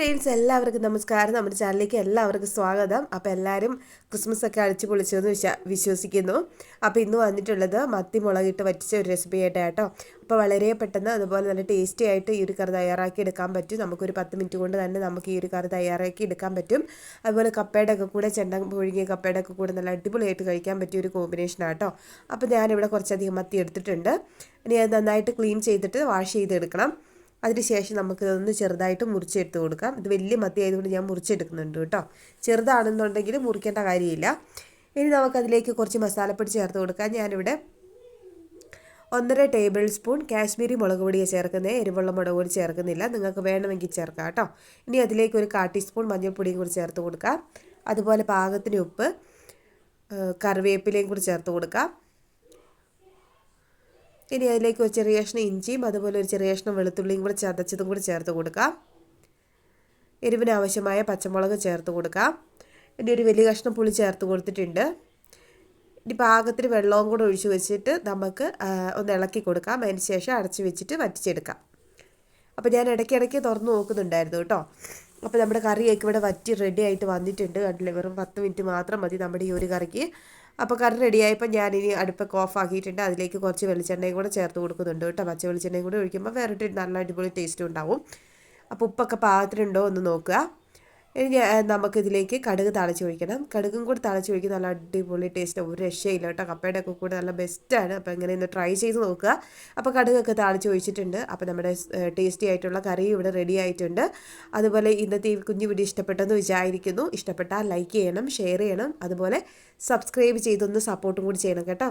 Friends എല്ലാവർക്കും നമസ്കാരം. നമ്മുടെ ചാനലിലേക്ക് എല്ലാവർക്കും സ്വാഗതം. അപ്പോൾ എല്ലാവരും ക്രിസ്മസ് ഒക്കെ അടിച്ചു പൊളിച്ചെന്ന് വിശ്വ വിശ്വസിക്കുന്നു. അപ്പോൾ ഇന്ന് വന്നിട്ടുള്ളത് മത്തി മുളകിട്ട് വറ്റിച്ച ഒരു റെസിപ്പി ആയിട്ടാണ് കേട്ടോ അപ്പോൾ വളരെ പെട്ടെന്ന് അതുപോലെ നല്ല ടേസ്റ്റി ആയിട്ട് ഈ ഒരു കറി തയ്യാറാക്കി എടുക്കാൻ പറ്റും. നമുക്കൊരു പത്ത് മിനിറ്റ് കൊണ്ട് തന്നെ നമുക്ക് ഈ ഒരു കറി തയ്യാറാക്കി എടുക്കാൻ പറ്റും. അതുപോലെ കപ്പയുടെ ഒക്കെ കൂടെ ചെണ്ട പുഴുങ്ങിയ കപ്പയുടെ ഒക്കെ കൂടെ നല്ല അടിപൊളിയായിട്ട് കഴിക്കാൻ പറ്റിയ ഒരു കോമ്പിനേഷനാണ് കേട്ടോ അപ്പോൾ ഞാനിവിടെ കുറച്ചധികം മത്തി എടുത്തിട്ടുണ്ട്. ഇനി അത് നന്നായിട്ട് ക്ലീൻ ചെയ്തിട്ട് വാഷ് ചെയ്തെടുക്കണം. അതിനുശേഷം നമുക്കിതൊന്ന് ചെറുതായിട്ട് മുറിച്ചെടുത്ത് കൊടുക്കാം. ഇത് വലിയ മത്തി ആയതുകൊണ്ട് ഞാൻ മുറിച്ചെടുക്കുന്നുണ്ട് കേട്ടോ. ചെറുതാണെന്നുണ്ടെങ്കിൽ മുറിക്കേണ്ട കാര്യമില്ല. ഇനി നമുക്കതിലേക്ക് കുറച്ച് മസാലപ്പൊടി ചേർത്ത് കൊടുക്കാം. ഞാനിവിടെ ഒന്നര ടേബിൾ സ്പൂൺ കാശ്മീരി മുളക് പൊടിയാണ് ചേർക്കുന്നത് എരിവുള്ള മുളക് പൊടി ചേർക്കുന്നില്ല. നിങ്ങൾക്ക് വേണമെങ്കിൽ ചേർക്കാം കേട്ടോ. ഇനി അതിലേക്ക് ഒരു കാ ടീസ്പൂൺ മഞ്ഞൾപ്പൊടിയും കൂടി ചേർത്ത് കൊടുക്കാം. അതുപോലെ പാകത്തിന് ഉപ്പ് കറിവേപ്പിലയും കൂടി ചേർത്ത് കൊടുക്കാം. ഇനി അതിലേക്ക് ഒരു ചെറിയ കഷ്ണം ഇഞ്ചിയും അതുപോലെ ഒരു ചെറിയ കഷ്ണം വെളുത്തുള്ളിയും കൂടെ ചതച്ചതും കൂടി ചേർത്ത് കൊടുക്കാം. എരിവിന് ആവശ്യമായ പച്ചമുളക് ചേർത്ത് കൊടുക്കാം. ഇനി ഒരു വലിയ കഷ്ണം പുളി ചേർത്ത് കൊടുത്തിട്ടുണ്ട്. ഇനി പാകത്തിന് വെള്ളവും കൂടെ ഒഴിച്ചു വെച്ചിട്ട് നമുക്ക് ഒന്ന് ഇളക്കി കൊടുക്കാം. അതിന് ശേഷം അടച്ചു വെച്ചിട്ട് വറ്റിച്ചെടുക്കാം. അപ്പോൾ ഞാൻ ഇടയ്ക്കിടയ്ക്ക് തുറന്ന് നോക്കുന്നുണ്ടായിരുന്നു കേട്ടോ. അപ്പോൾ നമ്മുടെ കറിയൊക്കെ ഇവിടെ വറ്റി റെഡി ആയിട്ട് വന്നിട്ടുണ്ട്. കണ്ടില്ലേ? വെറും പത്ത് മിനിറ്റ് മാത്രം മതി നമ്മുടെ ഈ ഒരു കറിക്ക്. അപ്പോൾ കറി റെഡിയായപ്പോൾ ഞാനിനി അടുപ്പൊക്കെ ഓഫ് ആക്കിയിട്ടുണ്ട്. അതിലേക്ക് കുറച്ച് വെളിച്ചെണ്ണയും കൂടെ ചേർത്ത് കൊടുക്കുന്നുണ്ട് കേട്ടോ. പച്ച വെളിച്ചെണ്ണയും കൂടെ ഒഴിക്കുമ്പോൾ വേറെ നല്ല അടിപൊളി ടേസ്റ്റ് ഉണ്ടാവും. അപ്പോൾ ഉപ്പൊക്കെ പാകത്തിനുണ്ടോ എന്ന് നോക്കുക. ഇനി നമുക്കിതിലേക്ക് കടുക് തളച്ച് ഒഴിക്കണം. കടുകും കൂടി തളച്ച് ഒഴിക്കുന്ന നല്ല അടിപൊളി ടേസ്റ്റ് ഒരു രക്ഷയില്ല കേട്ടോ. കപ്പയുടെ ഒക്കെ കൂടെ നല്ല ബെസ്റ്റാണ് അപ്പോൾ ഇങ്ങനെ ഒന്ന് ട്രൈ ചെയ്ത് നോക്കുക. അപ്പോൾ കടുകൊക്കെ തളച്ച് ഒഴിച്ചിട്ടുണ്ട്. അപ്പോൾ നമ്മുടെ ടേസ്റ്റി ആയിട്ടുള്ള കറി ഇവിടെ റെഡി ആയിട്ടുണ്ട്. അതുപോലെ ഇന്നത്തെ ഈ കുഞ്ഞു വീഡിയോ ഇഷ്ടപ്പെട്ടെന്ന് വിചാരിക്കുന്നു. ഇഷ്ടപ്പെട്ടാൽ ലൈക്ക് ചെയ്യണം ഷെയർ ചെയ്യണം. അതുപോലെ സബ്സ്ക്രൈബ് ചെയ്തൊന്ന് സപ്പോർട്ടും കൂടി ചെയ്യണം കേട്ടോ.